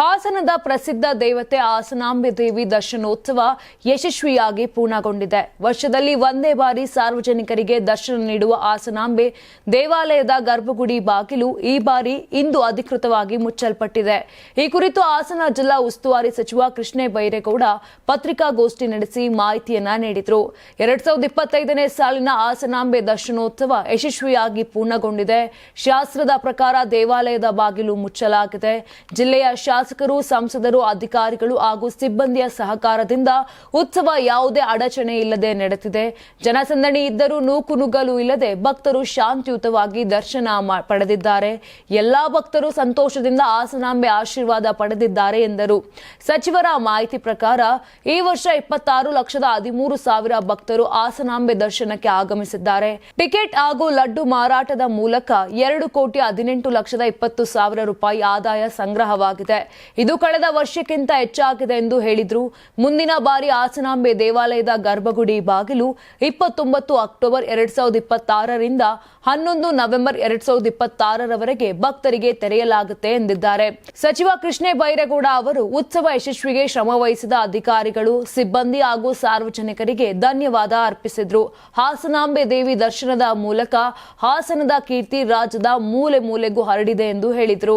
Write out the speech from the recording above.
ಹಾಸನದ ಪ್ರಸಿದ್ಧ ದೇವತೆ ಹಾಸನಾಂಬೆ ದೇವಿ ದರ್ಶನೋತ್ಸವ ಯಶಸ್ವಿಯಾಗಿ ಪೂರ್ಣಗೊಂಡಿದೆ. ವರ್ಷದಲ್ಲಿ ಒಂದೇ ಬಾರಿ ಸಾರ್ವಜನಿಕರಿಗೆ ದರ್ಶನ ನೀಡುವ ಹಾಸನಾಂಬೆ ದೇವಾಲಯದ ಗರ್ಭಗುಡಿ ಬಾಗಿಲು ಈ ಬಾರಿ ಇಂದು ಅಧಿಕೃತವಾಗಿ ಮುಚ್ಚಲ್ಪಟ್ಟಿದೆ. ಈ ಕುರಿತು ಹಾಸನ ಜಿಲ್ಲಾ ಉಸ್ತುವಾರಿ ಸಚಿವ ಕೃಷ್ಣೇ ಬೈರೇಗೌಡ ಪತ್ರಿಕಾಗೋಷ್ಠಿ ನಡೆಸಿ ಮಾಹಿತಿಯನ್ನ ನೀಡಿದರು. ಎರಡ್ ಸಾವಿರದ ಇಪ್ಪತ್ತೈದನೇ ಸಾಲಿನ ಹಾಸನಾಂಬೆ ದರ್ಶನೋತ್ಸವ ಯಶಸ್ವಿಯಾಗಿ ಪೂರ್ಣಗೊಂಡಿದೆ. ಶಾಸ್ತ್ರದ ಪ್ರಕಾರ ದೇವಾಲಯದ ಬಾಗಿಲು ಮುಚ್ಚಲಾಗಿದೆ. ಜಿಲ್ಲೆಯ ಶಾಸಕರು, ಸಂಸದರು, ಅಧಿಕಾರಿಗಳು ಹಾಗೂ ಸಿಬ್ಬಂದಿಯ ಸಹಕಾರದಿಂದ ಉತ್ಸವ ಯಾವುದೇ ಅಡಚಣೆ ಇಲ್ಲದೆ ನಡೆದಿದೆ. ಜನಸಂದಣಿ ಇದ್ದರೂ ನೂಕುನುಗ್ಗಲು ಇಲ್ಲದೆ ಭಕ್ತರು ಶಾಂತಿಯುತವಾಗಿ ದರ್ಶನ ಪಡೆದಿದ್ದಾರೆ. ಎಲ್ಲಾ ಭಕ್ತರು ಸಂತೋಷದಿಂದ ಆಸನಾಂಬೆ ಆಶೀರ್ವಾದ ಪಡೆದಿದ್ದಾರೆ ಎಂದರು. ಸಚಿವರ ಮಾಹಿತಿ ಪ್ರಕಾರ, ಈ ವರ್ಷ ಇಪ್ಪತ್ತಾರು ಲಕ್ಷದ ಹದಿಮೂರು ಸಾವಿರ ಭಕ್ತರು ಆಸನಾಂಬೆ ದರ್ಶನಕ್ಕೆ ಆಗಮಿಸಿದ್ದಾರೆ. ಟಿಕೆಟ್ ಹಾಗೂ ಲಡ್ಡು ಮಾರಾಟದ ಮೂಲಕ ಎರಡು ಕೋಟಿ ಹದಿನೆಂಟು ಲಕ್ಷದ ಇಪ್ಪತ್ತು ಸಾವಿರ ರೂಪಾಯಿ ಆದಾಯ ಸಂಗ್ರಹವಾಗಿದೆ. ಇದು ಕಳೆದ ವರ್ಷಕ್ಕಿಂತ ಹೆಚ್ಚಾಗಿದೆ ಎಂದು ಹೇಳಿದ್ರು. ಮುಂದಿನ ಬಾರಿ ಹಾಸನಾಂಬೆ ದೇವಾಲಯದ ಗರ್ಭಗುಡಿ ಬಾಗಿಲು ಇಪ್ಪತ್ತೊಂಬತ್ತು ಅಕ್ಟೋಬರ್ ಎರಡ್ ಸಾವಿರದ ಇಪ್ಪತ್ತಾರರಿಂದ ಹನ್ನೊಂದು ನವೆಂಬರ್ ಎರಡ್ ಸಾವಿರದ ಇಪ್ಪತ್ತಾರರವರೆಗೆ ಭಕ್ತರಿಗೆ ತೆರೆಯಲಾಗುತ್ತೆ ಎಂದಿದ್ದಾರೆ. ಸಚಿವ ಕೃಷ್ಣೇ ಬೈರೇಗೌಡ ಅವರು ಉತ್ಸವ ಯಶಸ್ವಿಗೆ ಶ್ರಮವಹಿಸಿದ ಅಧಿಕಾರಿಗಳು, ಸಿಬ್ಬಂದಿ ಹಾಗೂ ಸಾರ್ವಜನಿಕರಿಗೆ ಧನ್ಯವಾದ ಅರ್ಪಿಸಿದ್ರು. ಹಾಸನಾಂಬೆ ದೇವಿ ದರ್ಶನದ ಮೂಲಕ ಹಾಸನದ ಕೀರ್ತಿ ರಾಜ್ಯದ ಮೂಲೆ ಮೂಲೆಗೂ ಹರಡಿದೆ ಎಂದು ಹೇಳಿದರು.